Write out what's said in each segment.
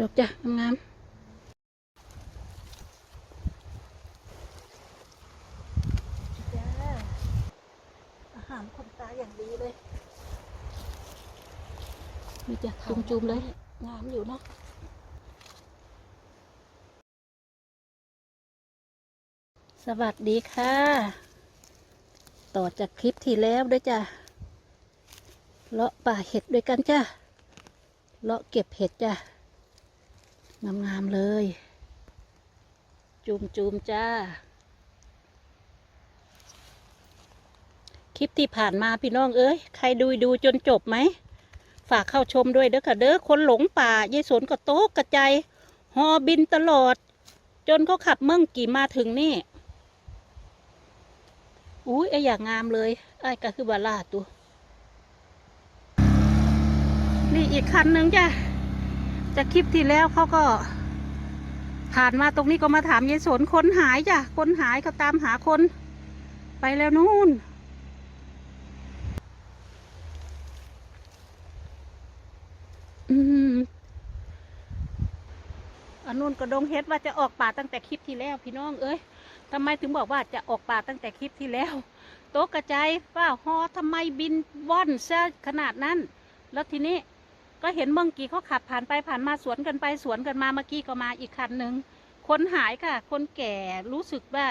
ดอกจ้ะงามๆจ้าอาหารคนตาอย่างดีเลยนี่จ้ะจุ่มๆเลย งามอยู่เนาะสวัสดีค่ะ ต่อจากคลิปที่แล้วด้วยจ้ะเลาะป่าเห็ดด้วยกันจ้ะเลาะเก็บเห็ดจ้ะ งามๆเลยจูมจูมๆจ้า คลิปที่ผ่านมาพี่น้องเอ้ย ใครดูดูจนจบไหม ฝากเข้าชมด้วยเด้อค่ะเด้อ คนหลงป่ายายสนก็โต๊ะกระจายหอบินตลอด จนเขาขับเมื่งกี่มาถึงนี่ อุ้ยไออย่างงามเลยไอ้ก็คือบาลาตัว นี่อีกคันหนึ่งจ้ะ จากคลิปที่แล้วเขาก็ ผ่านมาตรงนี้ก็มาถามยายสนคนหายจ้ะคนหายเขาตามหาคน ไปแล้วนู่น อืมอันนู้นก็ดงเฮ็ดว่าจะออกป่าตั้งแต่คลิปที่แล้วพี่น้องเอ้ยทำไมถึงบอกว่าจะออกป่าตั้งแต่คลิปที่แล้วโต๊ะกระจายว่าฮอทำไมบินว่อนซะขนาดนั้น แล้วทีนี้ ก็เห็นเมื่อกี้เขาขับผ่านไปผ่านมาสวนกันไปสวนกันมาเมื่อกี้ก็มาอีกคันหนึ่งคนหายค่ะ คนแก่รู้สึกว่า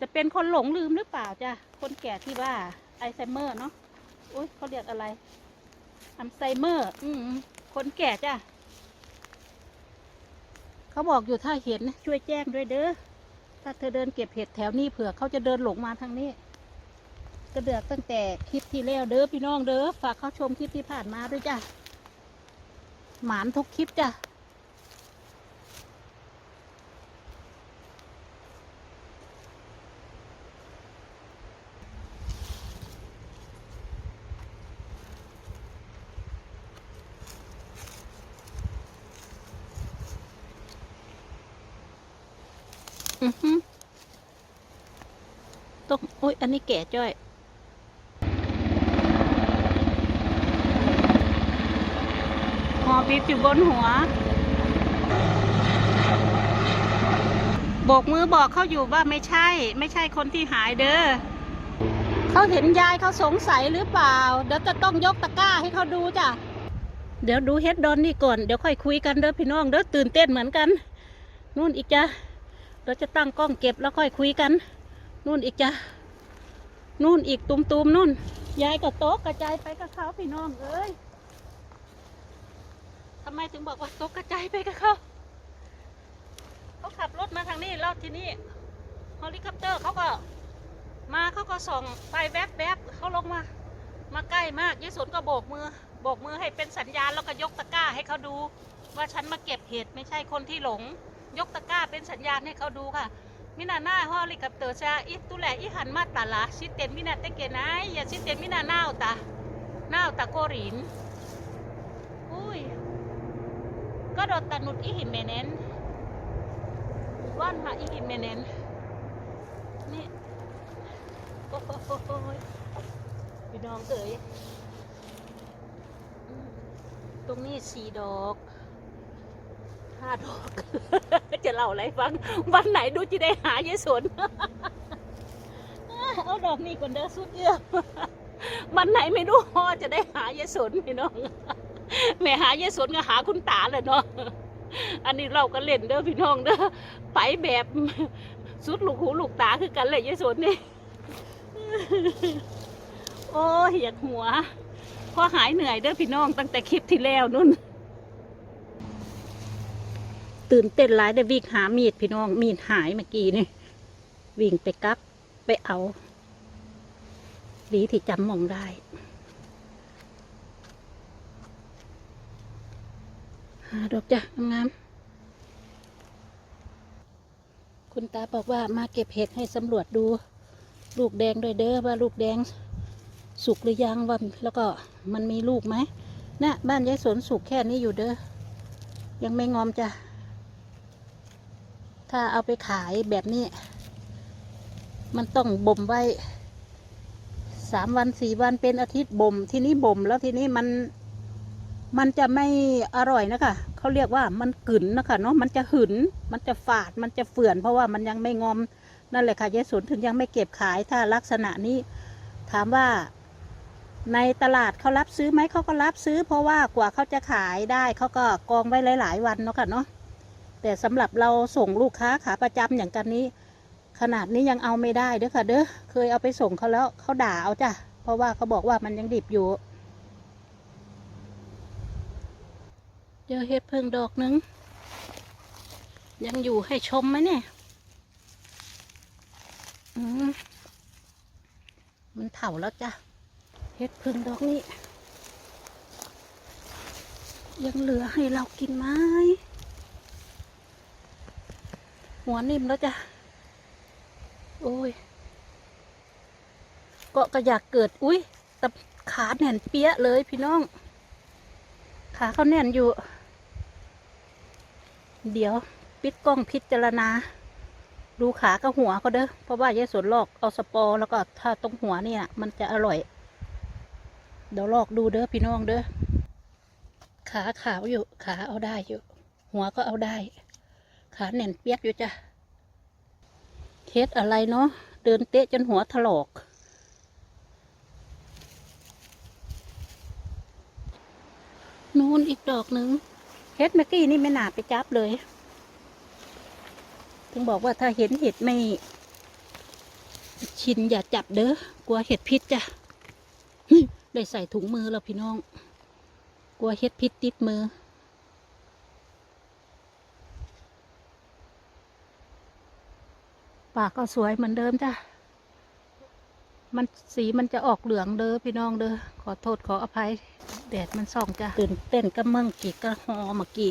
จะเป็นคนหลงลืมหรือเปล่าจ้ะคนแก่ที่ว่าไอไซเมอร์เนาะอุ้ยเขาเรียกอะไรอัลไซเมอร์ อืมคนแก่จ้ะเขาบอกอยู่ถ้าเห็นช่วยแจ้งด้วยเด้อถ้าเธอเดินเก็บเห็ดแถวนี้เผื่อเขาจะเดินหลงมาทางนี้ก็เดือกตั้งแต่คลิปที่แล้วเด้อพี่น้องเด้อฝากเข้าชมคลิปที่ผ่านมาด้วยจ้ะ หมานทุกคลิปจ้ะอือฮึต้องโอ้ยอันนี้แก่จ้อย หอบิบอยู่บนหัว โบกมือบอกเขาอยู่ว่าไม่ใช่ ไม่ใช่คนที่หายเด้อเขาเห็นยายเขาสงสัยหรือเปล่า เดี๋ยวจะต้องยกตะกร้าให้เขาดูจ้ะ เดี๋ยวดูเฮ็ดดอนนี่ก่อน เดี๋ยวค่อยคุยกันเด้อพี่น้องเด้อตื่นเต้นเหมือนกัน นู่นอีกจ้ะเราจะตั้งกล้องเก็บแล้วค่อยคุยกัน นู่นอีกจ้ะ นู่นอีกตุมๆนู่น ยายกับโต๊ะกระจายไปกับเขาพี่น้องเอ้ยำไมถึงบอกว่าตกกระจายไปกับเขาเขาขับรถมาทางนี้แล้วทีนี้เฮลิคอปเตอร์เขาก็มาเขาก็ส่องไฟแวบแวบๆเขาลงมา มาใกล้มากยี่สนก็โบกมือ โบกมือให้เป็นสัญญาณแล้วก็ยกตะกร้าให้เขาดู ว่าฉันมาเก็บเห็ดไม่ใช่คนที่หลง ยกตะกร้าเป็นสัญญาณให้เขาดูค่ะมินาหน้าฮอลิคอปเตอร์ชาอิตุแหลอิหันมาตาละชิเต็มมินาเตเกนายอย่าชิเต็มมินาหน้าวตาหน้าวตาโกรินอุ้ย ก็โดนตานุดอีหิมเมเนนว่านมาอีหิมเมเนนนี่โอ้โหพี่น้องเอ๋ยตรงนี้สี่ดอกห้าดอก จะเล่าอะไรฟัง วันไหนดูจะได้หายายสน เอาดอกนี้ก่อนเด้อสุดเอื้อมวันไหนไม่รู้ฮอจะได้หายายสนพี่น้อง แม่หายายสนก็หาคุณตาเลยเนาะอันนี้เราก็เล่นเด้อพี่น้องเด้อไปแบบสุดลูกหูลูกตาคือกันเลยยายสนนี่โอ้ยอยกหัวพอหายเหนื่อยเด้อพี่น้องตั้งแต่คลิปที่แล้วนุ่นตื่นเต้นหลายได้วิ่งหามีดพี่น้อง มีดหายเมื่อกี้นี่วิ่งไปกับไปเอาดีที่จำมองได้ หา ดอกจ้ะงามๆคุณตาบอกว่ามาเก็บเห็ดให้สำรวจดู ลูกแดงด้วยเด้อว่าลูกแดงสุกหรือยังว่าแล้วก็มันมีลูกไหมนะบ้านยายสนสุกแค่นี้อยู่เด้อยังไม่งอมจ้ะถ้าเอาไปขายแบบนี้ มันต้องบ่มไว้สามวันสี่วันเป็นอาทิตย์บ่ม ทีนี้บ่มแล้วทีนี้มัน มันจะไม่อร่อยนะคะเขาเรียกว่ามันกึ๋นนะคะเนาะมันจะหึนมันจะฝาดมันจะเฟื่อน เพราะว่ามันยังไม่งอมนั่นแหละค่ะยายสนถึงยังไม่เก็บขายถ้าลักษณะนี้ ถามว่าในตลาดเขารับซื้อไหมเขาก็รับซื้อ เพราะว่ากว่าเขาจะขายได้เขาก็กองไว้หลาย ๆ วันเนาะค่ะเนาะแต่สำหรับเราส่งลูกค้าขาประจำอย่างกันนี้ ขนาดนี้ยังเอาไม่ได้เด้อค่ะ เด้อเคยเอาไปส่งเขาแล้วเขาด่าเอาจ้ะเพราะว่าเขาบอกว่ามันยังดิบอยู่ เจอเห็ดเพิ่งดอกหนึง ยังอยู่ให้ชมไหมเนี่ยมันเถาแล้วจ้ะเห็ดเพิ่งดอกนี้ ยังเหลือให้เรากินไหมหัวนิ่มแล้วจ้ะ โอ้ยก็ก็อยากเกิด อุ้ยแต่ขาแน่นเปี้ยเลยพี่น้อง ขาเขาแน่นอยู่ เดี๋ยวปิดกล้องพิจารณา ดูขากับหัวเขาเด้อเพราะว่ายายสวนลอกเอาสปอร์แล้วก็ถ้าตรงหัวเนี่ยมันจะอร่อย เดี๋ยวลอกดูเด้อพี่น้องเด้อขาขาวอยู่ ขาเอาได้อยู่ หัวก็เอาได้ ขาแน่นเปียกอยู่จ้ะเฮ็ดอะไรเนาะเดินเตะจนหัวถลอกนู่นอีกดอกหนึ่ง เห็ดเมื่อกี้นี่ไม่น่าไปจับเลย ถึงบอกว่าถ้าเห็นเห็ดไม่ ชินอย่าจับเด้อกลัวเห็ดพิษจ้ะได้ใส่ถุงมือแล้วพี่น้อง กลัวเห็ดพิษติดมือ ปากก็สวยเหมือนเดิมจ้ะ มันสีมันจะออกเหลืองเด้อพี่น้องเด้อขอโทษขออภัย แดดมันส่องจ้ะตื่นเต้นก็มั่งกีก็ฮอเมื่อกี้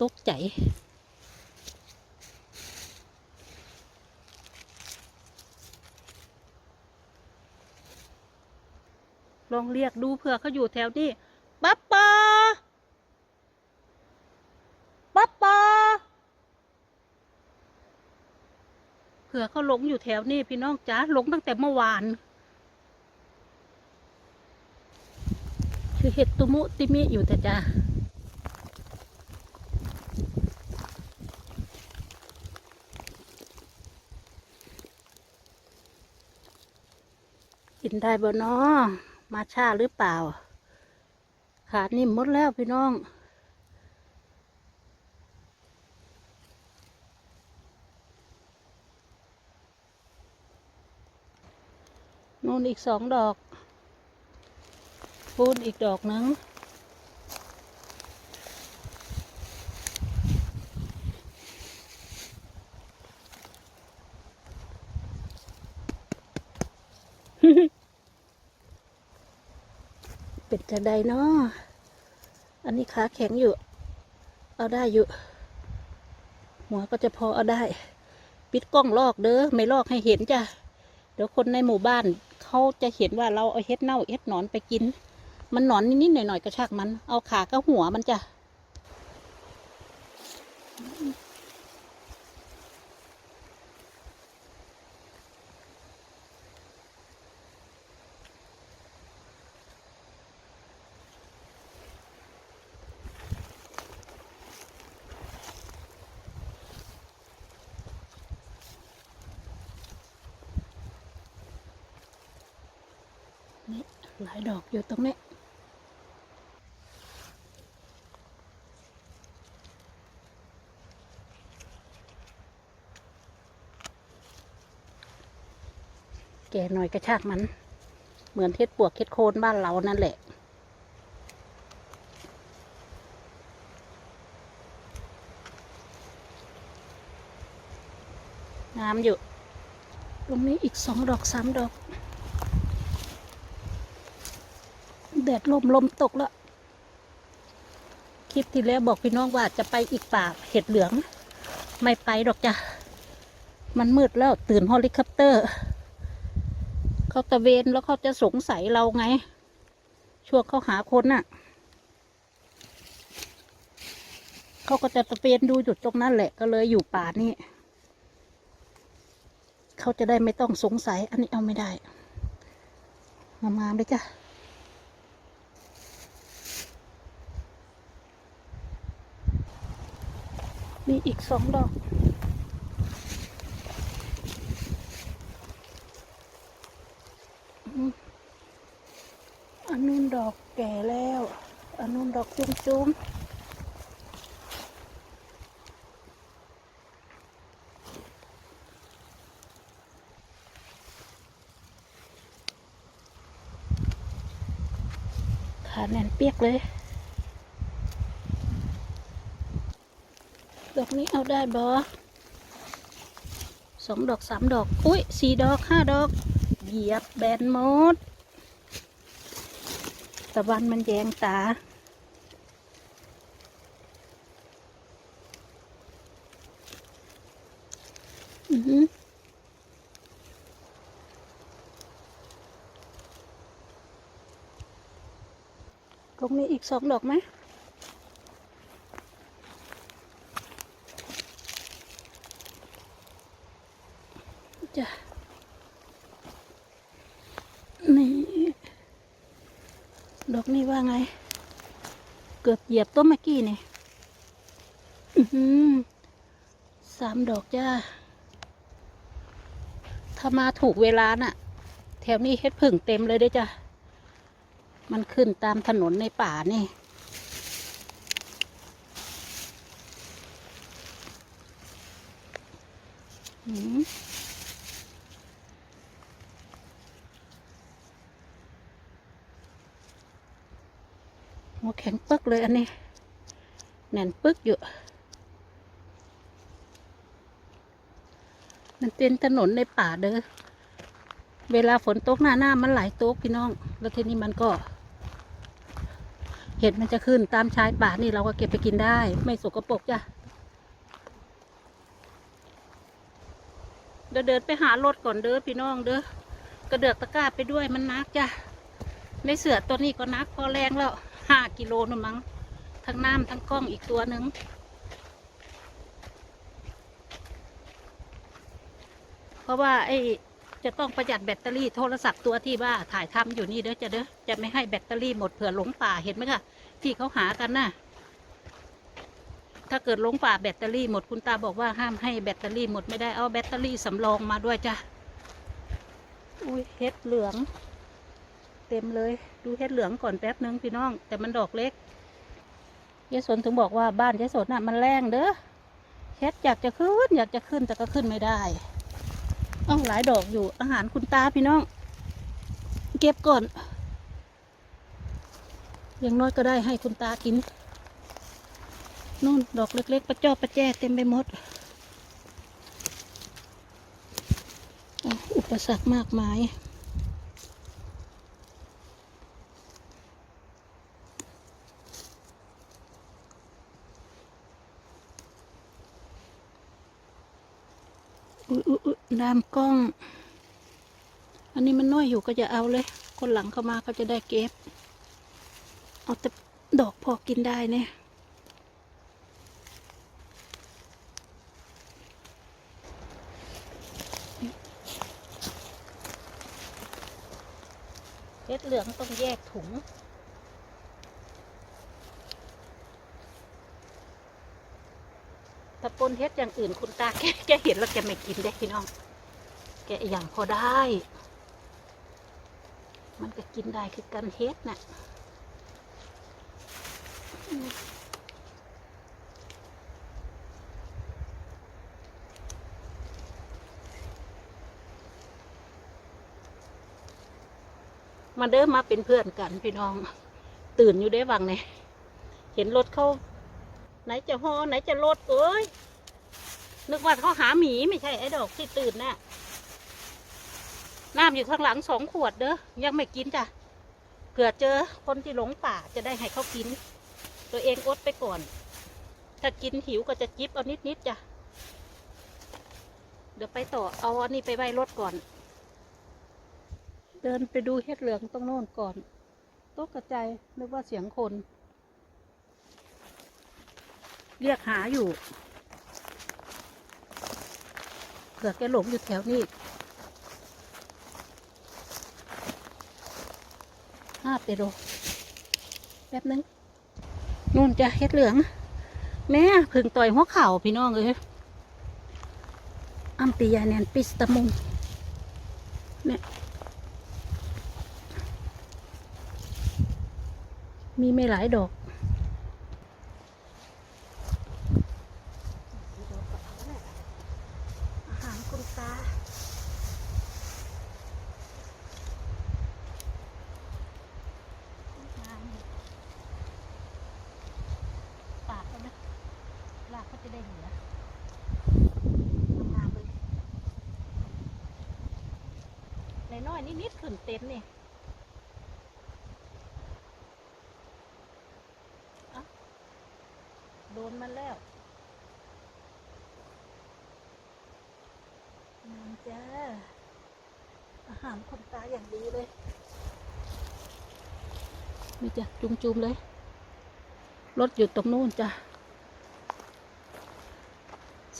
ตกใจลองเรียกดูเผื่อเขาอยู่แถวนี้ป๊าปาป๊าปาเผื่อเขาหลงอยู่แถวนี้พี่น้องจ๋าหลงตั้งแต่เมื่อวาน คือเห็ดตุมุติมิอยู่แต่จ้ากินได้บ่นอมาช้าหรือเปล่า ขาดนิ่มหมดแล้วพี่น้อง นู่นอีกสองดอก ปูนอีกดอกหนึง เป็นจะใดเนาะอันนี้ขาแข็งอยู่ เอาได้อยู่ หัวก็จะพอเอาได้ ปิดกล้องลอกเด้อ ไม่ลอกให้เห็นจ้ะเดี๋ยวคนในหมู่บ้าน เขาจะเห็นว่าเราเอาเห็ดเน่าเห็ดหนอนไปกิน มันหนอนนิดๆหน่อยๆก็ช่ากมัน เอาขากระหัวมันจะ นี่ หลายดอกอยู่ตรงนี้แก่หน่อยกระชากมัน เหมือนเท็ดปวกเท็ดโคนบ้านเรานั่นแหละงามอยู่ ตรงนี้อีกสองดอกสามดอก แดดลมลมตกแล้ว คลิปที่แล้วบอกพี่น้องว่าจะไปอีกป่าเห็ดเหลือง ไม่ไปดอกจ้ะ มันมืดแล้วตื่นเฮลิคอปเตอร์ เขาตะเวนแล้วเขาจะสงสัยเราไง ช่วงเขาหาคนน่ะ เขาก็จะตะเวนดูจุดตรงนั้นแหละก็เลยอยู่ป่านี่เขาจะได้ไม่ต้องสงสัย อันนี้เอาไม่ได้ งามๆเลยจ้ะ มีอีกสองดอก อันนู้นดอกแก่แล้ว อันนู้นดอกจุ้มๆขาแน่นเปียกเลย ดอก นี้เอาได้บอสองดอกสามดอก อุ้ยสี่ดอกห้าดอก เหยียบแบนหมดตะวันมันแยงตา อือหือตรงนี้อีกสองดอกไหม จ้ะนี่ดอกนี่ว่าไง เกือบเหยียบต้นเมื่อกี้นี่สามดอกจ้าถ้ามาถูกเวลาน่ะ แถวนี้เฮ็ดผึ่งเต็มเลยเด้อจ้ะ มันขึ้นตามถนนในป่านี่ อืม หัวแข็งปึ๊ก เลยอันนี้แน่นปึ๊กอยู่ มันเป็นถนนในป่าเด้อเวลาฝนตกหน้าหน้ามันไหลตกพี่น้อง แล้วทีนี้มันก็ เห็ดมันจะขึ้นตามชายป่านี่เราก็เก็บไปกินได้ ไม่สกปรกจ้ะเดี๋ยวเดินไปหารถก่อนเด้อพี่น้องเด้อกระเดือกตะกร้าไปด้วยมันนักจ้ะในเสือตัวนี้ก็นักพอแรงแล้ว ห้ากิโลนะมั้ง ทั้งน้ำทั้งกล้องอีกตัวหนึ่งเพราะว่าไอ้จะต้องประหยัดแบตเตอรี่โทรศัพท์ตัวที่ว่าถ่ายทำอยู่นี่เด้อจะเด้อจะไม่ให้แบตเตอรี่หมดเผื่อหลงป่าเห็นไหมคะที่เขาหากันน่ะ ถ้าเกิดหลงป่าแบตเตอรี่หมดคุณตาบอกว่าห้ามให้แบตเตอรี่หมดไม่ได้เอาแบตเตอรี่สำรองมาด้วยจ้ะอุ้ยเฮ็ดเหลือง เต็มเลย ดูเฮ็ดเหลืองก่อนแป๊บนึงพี่น้อง แต่มันดอกเล็กยายสนถึงบอกว่าบ้านยายสนน่ะมันแรงเด้อเฮ็ดอยากจะขึ้น อยากจะขึ้นแต่ก็ขึ้นไม่ได้อ้าวหลายดอกอยู่อาหารคุณตาพี่น้อง เก็บก่อนอย่างน้อยก็ได้ให้คุณตากินนู่นดอกเล็ก ๆ ประจอบประแจเต็มไปหมด อุปสรรคมากมาย อุ๊ยอุ๊ยน้ำกล้อง อันนี้มันน้อยอยู่ก็จะเอาเลย คนหลังเข้ามาเขาจะได้เก็บ เอาแต่ดอกพอกินได้เนี่ยเพชรเหลืองต้องแยกถุง ถ้าปนเฮ็ดอย่างอื่นคุณตาแกแกเห็นแล้วแกไม่กินได้พี่น้อง แกอย่างพอได้ มันก็กินได้คือกันเฮ็ดน่ะมาเดิมมาเป็นเพื่อนกันพี่น้อง ตื่นอยู่ได้วังเนี่ยเห็นรถเข้า ไหนจะฮอไหนจะรถเอ้ย นึกว่าเขาหาหมีไม่ใช่ไอ้ดอกที่ตื่นน่ะน้ำอยู่ข้างหลังสองขวดเด้อยังไม่กินจ้ะเผื่อเจอคนที่หลงป่าจะได้ให้เขากิน ตัวเองอดไปก่อน ถ้ากินหิวก็จะจิบเอานิดๆจ้ะเดี๋ยวไปต่อเอาอันนี้ไปไว้รถก่อน เดินไปดูเฮ็ดเหลืองตรงโน้นก่อนตกกระจายนึกว่าเสียงคน เรียกหาอยู่เผื่อแกหลงอยู่แถวนี้ห้าเปโรแป๊บนึงนู่นจะเฮ็ดเหลือง แม่พึ่งต่อยหัวเข่าพี่น้องเอ้ยอัมปิยาเนนปิสตะมุงเนี่ยมีไม่หลายดอก อาหารคุณตา ปากแล้วนะลากก็จะได้เหลืองามเลยในน้อยๆนิดๆขึ้นเต็มนี่อ้าโดนมันแล้วงามจ้า อาหารคนตาอย่างดีเลยนี่จ้ะจุ่มๆเลย รถอยู่ตรงนู้นจ้ะ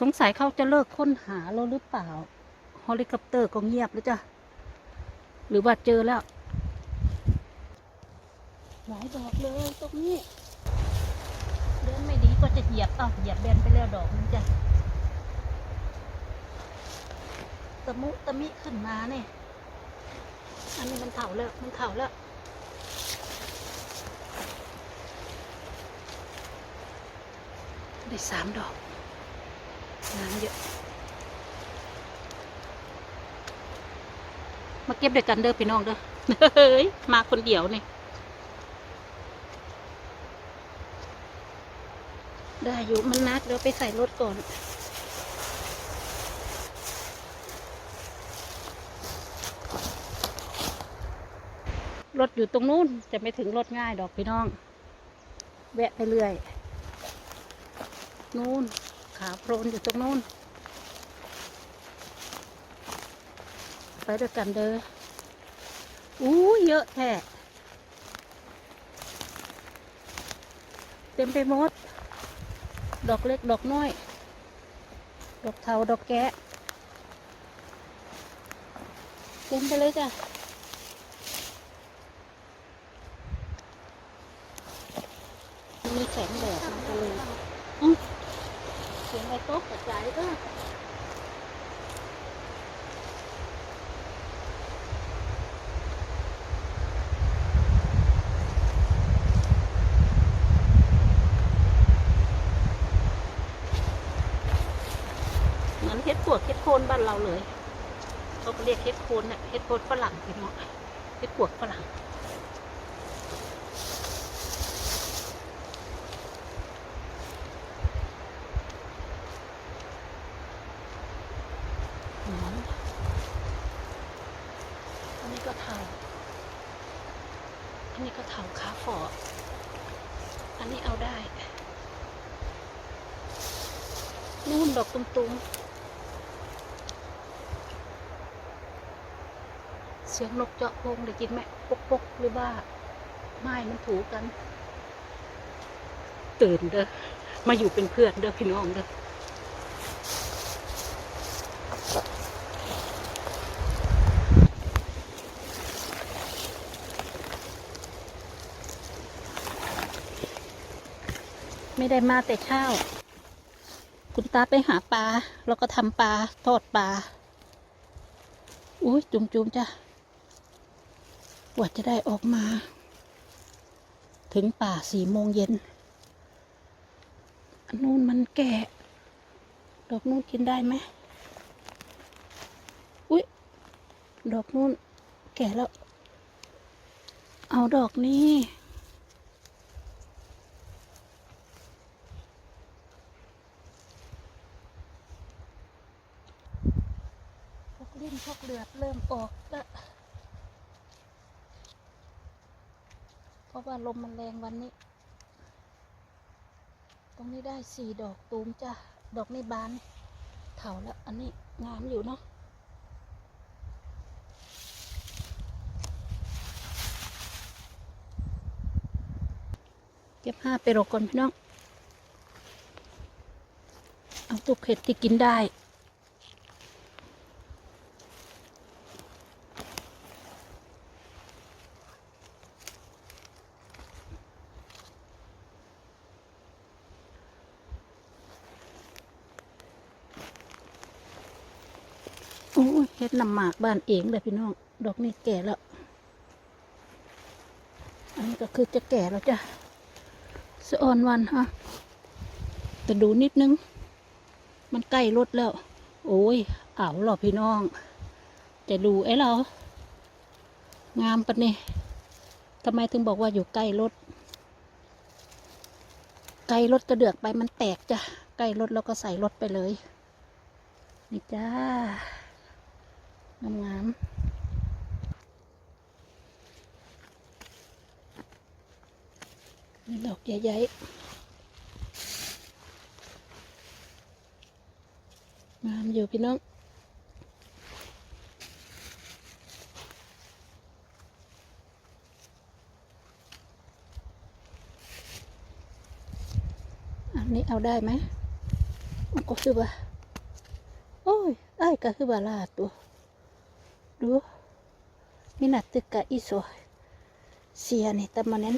สงสัยเขาจะเลิกค้นหาเราหรือเปล่าเฮลิคอปเตอร์ก็เงียบแล้วจ้ะ หรือว่าเจอแล้วหลายดอกเลยตรงนี้ เดินไม่ดีก็จะเหยียบอ้าวเหยียบแบนไปแล้วดอกนึงจ้ะตะมุตะมิขึ้นมาเนี่ยอันนี้มันเข่าแล้วมันเข่าแล้วได้สามดอกน้ำเยอะ มาเก็บด้วยกันเด้อพี่น้องเด้อเฮ้ยมาคนเดียวนี่ได้อยู่มันนักเดี๋ยวไปใส่รถก่อนรถอยู่ตรงนู้นจะไม่ถึงรถง่ายดอกพี่น้อง แวะไปเรื่อย นู่นขาโพลนอยู่ตรงนู้น ไปด้วยกันเด้ออู้เยอะแท้เต็มไปหมด ดอกเล็กดอกน้อย ดอกเทาดอกแกะเต็มไปเลยจ้ะมีแสงแดดมันก็เลยอื้อเสียงอะไรโต๊ะกระจายเออเหมือนเฮ็ดปวกเฮ็ดโคนบ้านเราเลย เขาก็เรียกเฮ็ดโคนเนี่ยเฮ็ดโคนฝรั่งพี่น้องเฮ็ดปวกฝรั่งอนอันนี้ก็เทาอันนี้ก็เทาขาฝออันนี้เอาได้ นู่นดอกตุ้มๆ สียงนกเจาะโพรงได้ยินไหมปกปกหรือว่าไม้มันถูกัน ตื่นเด้อมาอยู่เป็นเพื่อนเด้อพี่น้องเด้อไม่ได้มาแต่เช้า คุณตาไปหาปลา แล้วก็ทำปลา ทอดปลา อุ้ยจุ่มจุมๆจ้ะ กว่าจะได้ออกมา ถึงป่าสี่โมงเย็นอันนู้นมันแก่ ดอกนู้นกินได้ไหมอุ้ยดอกนู้นแก่แล้ว เอาดอกนี้พวกลิ้นพวกเลือดเริ่มออกแล้ ว่าลมมันแรงวันนี้ ตรงนี้ได้สี่ดอกตูมจ้ะ ดอกนี้บานเถาแล้ว อันนี้งามอยู่เนาะเก็บห้าไปรอก่อนพี่น้อง เอาตุกเห็ดที่กินได้ เฮ็ดน้ำหมากบ้านเองเลยพี่น้อง ดอกนี้แก่แล้ว อันนี้ก็คือจะแก่แล้วจ้ะสะออนวันฮะแต่ดูนิดนึง มันใกล้รถแล้ว โอ้ยเอาหรอพี่น้อง จะดูไอ้เรา งามปะเนี่ยทำไมถึงบอกว่าอยู่ใกล้รถ ใกล้รถกระเดือกไปมันแตกจ้ะ ใกล้รถแล้วก็ใส่รถไปเลย นี่จ้า งามงามดอกใหญ่ๆงามอยู่พี่น้องอันนี้เอาได้ไหมก็คือว่าโอ้ยไอ้ก็คือว่าลาตัว ดูมีหนัดตึกกะอีสวยเสียนี่แต่มันนั้น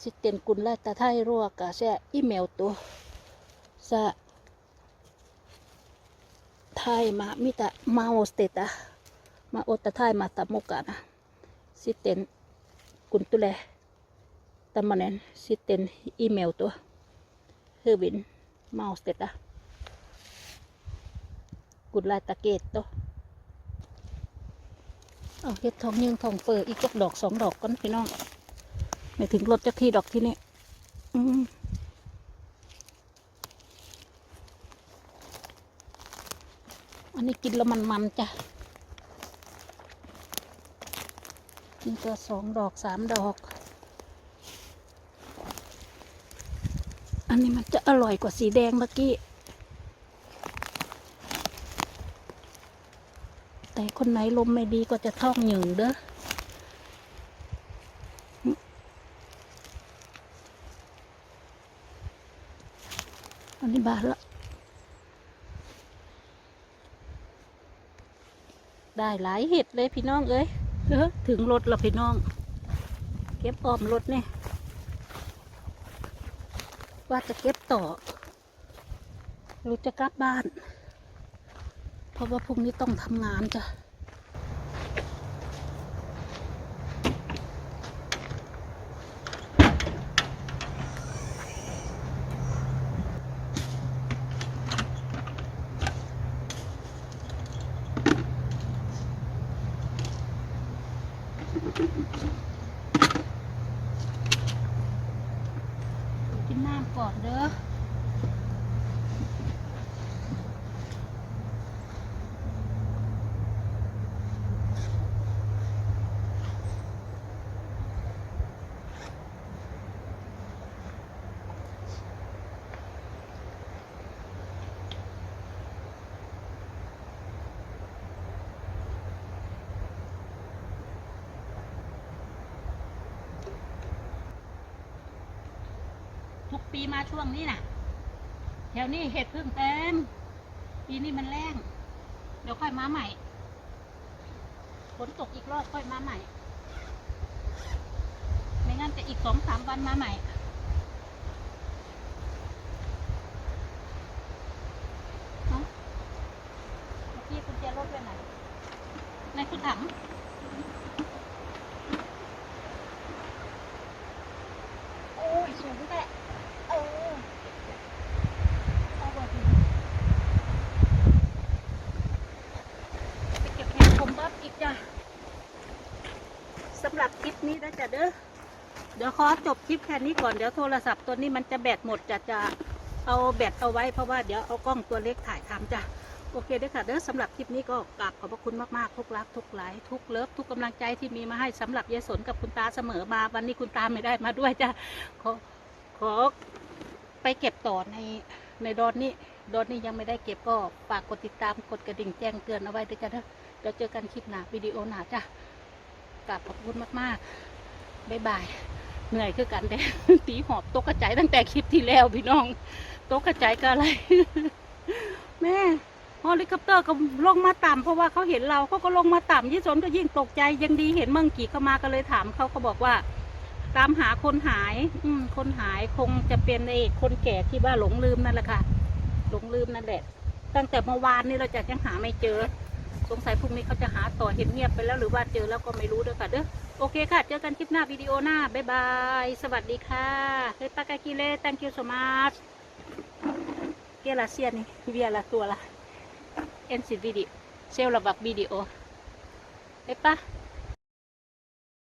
สิเต็นกุนลาตาไทยรัวกะแซ่อีเมลตัวสะไทยมามิตะมาโอสเตตะมาโอตะไทยมาตะมุกะนะสิเต็นกุนตุแลแต่มันนั้นสิเต็นอีเมลตัวคือวินเมาส์เสร็จละกุดลาตะเกตโตะ เอาเฮ็ดทองยิงทองเฟออีกสักดอกสองดอกก่อนพี่น้องไม่ถึงรถจักทีดอกที่นี่อันนี้กินแล้วมันมันๆจ้ะนี่ก็สองดอกสามดอก อันนี้มันจะอร่อยกว่าสีแดงเมื่อกี้ แต่คนไหนลมไม่ดีก็จะท้องหยืงเด้ออันนี้บาทละได้หลายเห็ดเลยพี่น้องเอ้ยเออถึงรถแล้วพี่น้อง เก็บออมรถเนี่ยว่าจะเก็บต่อรือจะกลับบ้าน เพราะว่าพรุ่งนี้ต้องทำงานจ้ะ ปีมาช่วงนี้น่ะ แถวนี้เห็ดพึ่งเต็ม ปีนี้มันแรงเดี๋ยวค่อยมาใหม่ฝนตกอีกรอบค่อยมาใหม่ ไม่งั้นจะอีกสองสามวันมาใหม่ เมื่อกี้คุณเจรถไปไหน ในคุณถังโอ้ย สูงแต่เออเอาบ่ดีไปเก็บเห็ดผมบับอีกจ้ะสำหรับคลิปนี้นะ จ๊ะเด้อ เดี๋ยวขอจบคลิปแค่นี้ก่อน เดี๋ยวโทรศัพท์ตัวนี้มันจะแบตหมดจะจะเอาแบตเอาไว้เพราะว่าเดี๋ยวเอากล้องตัวเล็กถ่ายทำจ้ะ โอเคเด้อค่ะเด้อสำหรับคลิปนี้ก็กราบขอบพระคุณมากๆ ทุกรักทุกไลค์ทุกเลิฟทุกกำลังใจที่มีมาให้สำหรับยายสนกับคุณตาเสมอมาวันนี้คุณตาไม่ได้มาด้วยจ้ะ ขอขอไปเก็บต่อในในดอนนี้ดอนนี้ยังไม่ได้เก็บก็ฝากกดติดตามกดกระดิ่งแจ้งเตือนเอาไว้ด้วยจ้ะเด้อเดี๋ยวเจอกันคลิปหน้าวิดีโอหน้าจ้ะกราบขอบคุณมาก ๆ บายบายเหนื่อยคือกันเด้ตีหอบตกกระจายตั้งแต่คลิปที่แล้วพี่น้องตกกระจายก็อะไร แม่เฮลิคอปเตอร์ก็ลงมาต่ำเพราะว่าเขาเห็นเราเขาก็ลงมาต่ำยี่สนก็ยิ่งตกใจยังดีเห็นเมืองกี่เข้ามาก็เลยถามเขาก็บอกว่า ตามหาคนหาย อืมคนหายคงจะเป็นไอ้คนแก่ที่ว่าหลงลืมนั่นแหละค่ะ หลงลืมนั่นแหละ ตั้งแต่เมื่อวานนี้เราจะยังหาไม่เจอ สงสัยพรุ่งนี้เขาจะหาต่อเห็นเงียบไปแล้วหรือว่าเจอแล้วก็ไม่รู้เด้อค่ะเด้อ โอเคค่ะ เจอกันคลิปหน้าวิดีโอหน้า บ๊ายบาย สวัสดีค่ะเฮ้ยปากากิเล่ thank you so much เกลาเซียนี่เวียละตัวละเอ็นสิวิดีเซลระบักวิดีโอเฮ้ยปะ